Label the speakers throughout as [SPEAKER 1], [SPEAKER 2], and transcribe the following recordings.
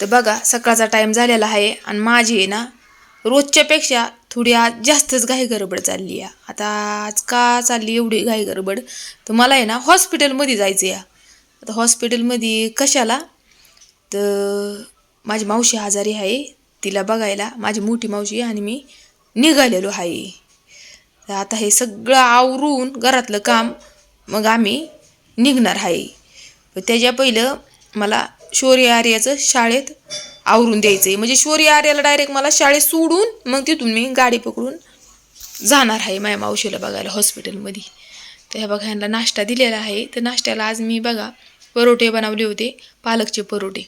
[SPEAKER 1] तर बघा सकाळचा टाईम झालेला आहे आणि माझी आहे ना रोजच्यापेक्षा थोडी आज जास्तच घाई गडबड चालली आहे. आता आज का चालली एवढी घाई गडबड? तर मला आहे ना हॉस्पिटलमध्ये जायचं आहे आता हॉस्पिटलमध्ये कशाला? तर माझी मावशी आजारी आहे तिला बघायला माझी मोठी मावशी आणि मी निघालेलो आहे. तर आता हे सगळं आवरून घरातलं काम मग आम्ही निघणार आहे. त्याच्या पहिलं मला शौर्य आर्याचं शाळेत आवरून द्यायचं आहे म्हणजे शौर्य आर्याला डायरेक्ट मला शाळेत सोडून मग तिथून मी गाडी पकडून जाणार आहे माझ्या मावशीला बघायला हॉस्पिटलमध्ये तर ह्या बघा ह्यांना नाश्ता दिलेला आहे. तर नाश्त्याला आज मी बघा परोठे बनवले होते पालकचे परोठे.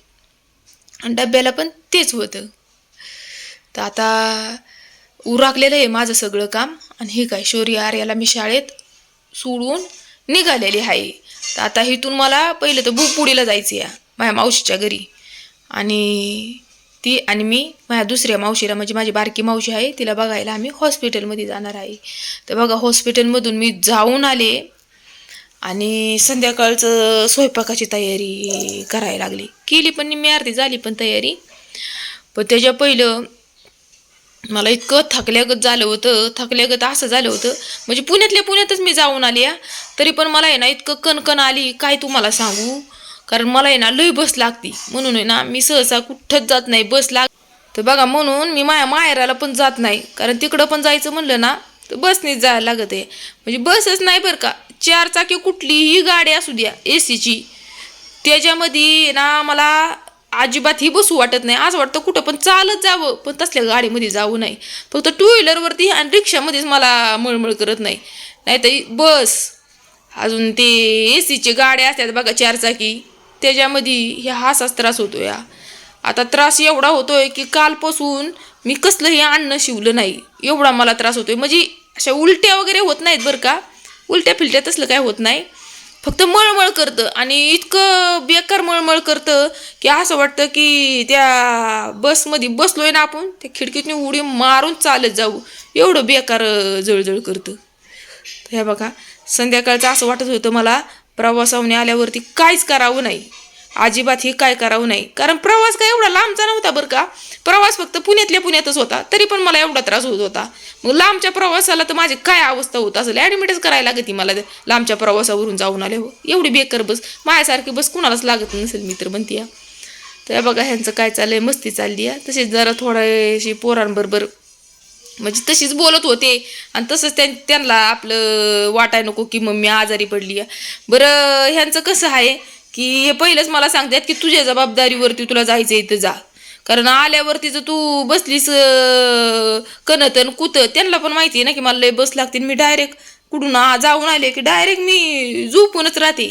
[SPEAKER 1] आणि डब्याला पण तेच होतं. तर आता उराकलेलं आहे माझं सगळं काम. आणि हे काय शौर्य आर्याला मी शाळेत सोडून निघालेली आहे. तर आता इथून मला पहिलं तर भूपुडीला जायचं आहे माझ्या मावशीच्या घरी. आणि ती आणि मी माझ्या दुसऱ्या मावशीला म्हणजे माझी बारकी मावशी आहे तिला बघायला आम्ही हॉस्पिटलमध्ये जाणार आहे. तर बघा हॉस्पिटलमधून मी जाऊन आले आणि संध्याकाळचं स्वयंपाकाची तयारी करायला लागली. केली पण मी अर्धी झाली पण तयारी. पण त्याच्या पहिलं मला इतकं थकल्यागत झालं होतं थकल्यागत असं झालं होतं. म्हणजे पुण्यातल्या पुण्यातच मी जाऊन आली तरी पण मला आहे ना इतकं कणकण आली काय तुम्हाला सांगू? कारण मला आहे ना लई बस लागती. म्हणून आहे ना मी सहसा कुठंच जात नाही बस लाग तर बघा म्हणून मी माया माहेराला पण जात नाही. कारण तिकडं पण जायचं म्हणलं ना तर बसनेच जायला लागत आहे. म्हणजे बसच नाही बरं का. चार चाकी कुठलीही गाडी असू द्या ए सीची त्याच्यामध्ये ना मला अजिबात ही बसू वाटत नाही. आज वाटतं कुठं पण चालत जावं पण तसल्या गाडीमध्ये जाऊ नाही फक्त टू व्हीलरवरती आणि रिक्षामध्येच मला मळमळ करत नाही. नाही तर बस. अजून ते ए सीचे गाड्या असतात बघा चारचाकी त्याच्यामध्ये हाच त्रास होतो या आता त्रास एवढा होतोय की कालपासून मी कसलंही अन्न शिवलं नाही. एवढा मला त्रास होतोय. म्हणजे अशा उलट्या वगैरे होत नाहीत बरं का. उलट्या फिलट्या तसलं काय होत नाही. फक्त मळमळ करतं आणि इतकं बेकार मळमळ करतं की असं वाटतं की त्या बसमध्ये बसलोय ना आपण त्या खिडकीतून उडी मारून चालत जाऊ. एवढं बेकार जळजळ करतं. ह्या बघा संध्याकाळचं असं वाटत होतं मला प्रवासावने आल्यावरती काहीच करावं नाही. अजिबात हे काय करावं नाही. कारण प्रवास काय एवढा लांबचा नव्हता बरं का. प्रवास फक्त पुण्यातल्या पुण्यातच होता. तरी पण मला एवढा त्रास होत होता. मग लांबच्या प्रवासाला तर माझी काय अवस्था होत असेल? ॲडमिटच करायला लागते मला. लांबच्या प्रवासावरून जाऊन आले हो. एवढी बेकर बस. माझ्यासारखी बस कुणालाच लागत नसेल. मी तर म्हणते तर बघा ह्यांचं काय चाललंय? मस्ती चालली आहे तसेच जरा थोडीशी पोरांबरोबर म्हणजे तशीच बोलत होते. आणि तसंच त्यां त्यांना आपलं वाटाय नको की मम्मी आजारी पडली. आहे बरं ह्यांचं कसं आहे की हे पहिलंच मला सांगतात की तुझ्या जबाबदारीवरती तुला जायचं इथं जा. कारण आल्यावरती जर तू बसलीस अं, कणतन कुत त्यांना पण माहिती आहे ना की मला लय बस लागतील मी डायरेक्ट कुठून जाऊन आले की डायरेक्ट मी झोपूनच राहते.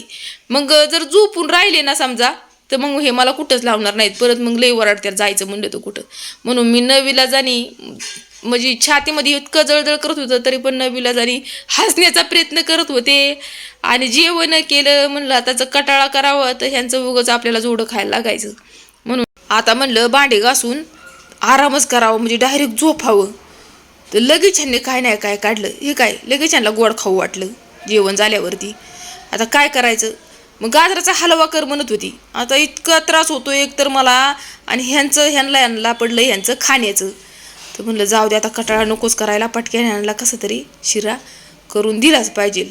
[SPEAKER 1] मग जर झोपून राहिले ना समजा तर मग हे मला कुठंच लावणार नाहीत. परत मग लई वराडत्यात जायचं म्हणलं तर कुठं. म्हणून मी नवीला जाणी म्हणजे छातीमध्ये इतकं जळजळ करत होतं तरी पण नवीला जरी हसण्याचा प्रयत्न करत होते आणि जेवण केलं म्हणलं त्याचं कटाळा करावा तर ह्यांचं उगंच आपल्याला जोडं खायला लागायचं. म्हणून आता म्हणलं भांडे घासून आरामच करावं म्हणजे डायरेक्ट झोपावं. तर लगेच ह्यांनी काय नाही काय काढलं. हे काय? लगेच ह्यांना गोड खाऊ वाटलं जेवण झाल्यावरती. आता काय करायचं? मग गाजराचा हलवा कर म्हणत होती. आता इतका त्रास होतो एक तर मला आणि ह्यांचं ह्यांना ह्यांना पडलं ह्यांचं खाण्याचं. तर म्हणलं जाऊ दे आता कटाळा नकोच करायला पटक्याने आणला कसा तरी शिरा करून दिलाच पाहिजे.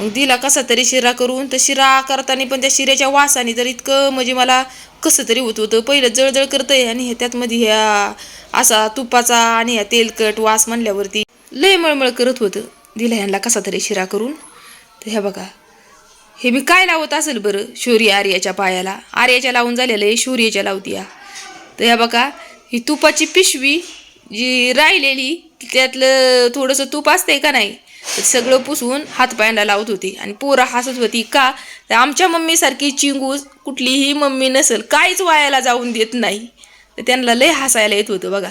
[SPEAKER 1] मग दिला कसा तरी शिरा करून तर शिरा करताना पण त्या शिऱ्याच्या वासाने तर इतकं म्हणजे मला कसं तरी होत होतं. पहिलं जळजळ करतंय आणि हे ह्या असा तुपाचा आणि ह्या तेलकट वास म्हणल्यावरती लय मळमळ करत होतं. दिला ह्यांना कसा तरी शिरा करून. तर ह्या बघा हे मी काय लावत असेल बरं? शौर्य आर्याच्या पायाला. आर्याच्या लावून झालेलं आहे शौर्याच्या लावती या. तर ह्या बघा ही तुपाची पिशवी जी राहिलेली त्यातलं थोडंसं तूप असतंय का नाही सगळं पुसून हातपायांना लावत होती. आणि पोरं हसत होती का? तर आमच्या मम्मीसारखी चिंगूस कुठलीही मम्मी नसेल काहीच वायाला जाऊन देत नाही. तर त्यांना लय हसायला येत होतं बघा.